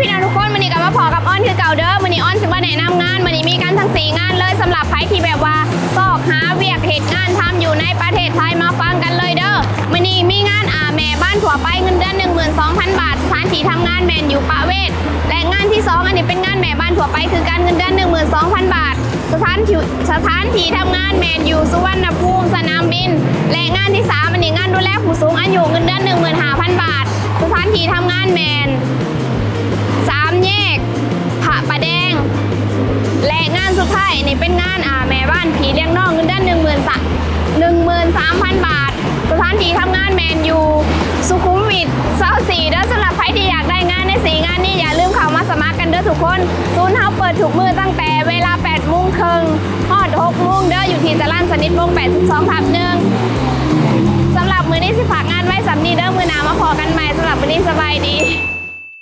พี่น้องทุกคนวันนี้ก็มาพอกับอ้อนคือเก่าเด้อวันนี้อ้อนสิมาแนะนำงานวันนี้มีกันทั้งสี่งานเลยสำหรับใครที่แบบว่าสอกหาเวียกเหตุงานทำอยู่ในประเทศไทยมาฟังกันเลยเด้อวันนี้มีงานอาแม่บ้านถั่วไปเงินเดือน12,000 บาทสถานที่ทำงานแมนอยู่ปะเวทและงานที่สองอันนี้เป็นงานแม่บ้านถั่วไปคือการเงินเดือน12,000 บาท สถานที่สถานที่ทำงานแมนอยู่สุวรรณภูมิสนามบิน และงานที่สามอันนี้งานดูแลผู้สูงอายุเงินเดือนามแยกผะประแดง และงานสุดท้ายนี่เป็นงานอ่าแม่บ้านผีเลี้ยงน้องเงินเดือนหนึ่งหมื่นสหนึ่งหมื่นสามพันบาทสถานที่ทำงานแมนยูสุขุมวิทเซาสีเด้อสำหรับใครที่อยากได้งานในสีงานนี้อย่าลืมเข้ามาสมัครกันเด้อทุกคนศูนย์เฮาเปิดทุกมือตั้งแต่เวลา8โมงครึ่งฮอด6โมงเด้ออยู่ที่จรัญสนิทวง82ทับหนึ่งสำหรับมือนี้สิฝากงานไว้สำนีเด้อมือหนามาพอกันใหม่สำหรับมือนี้สบายดี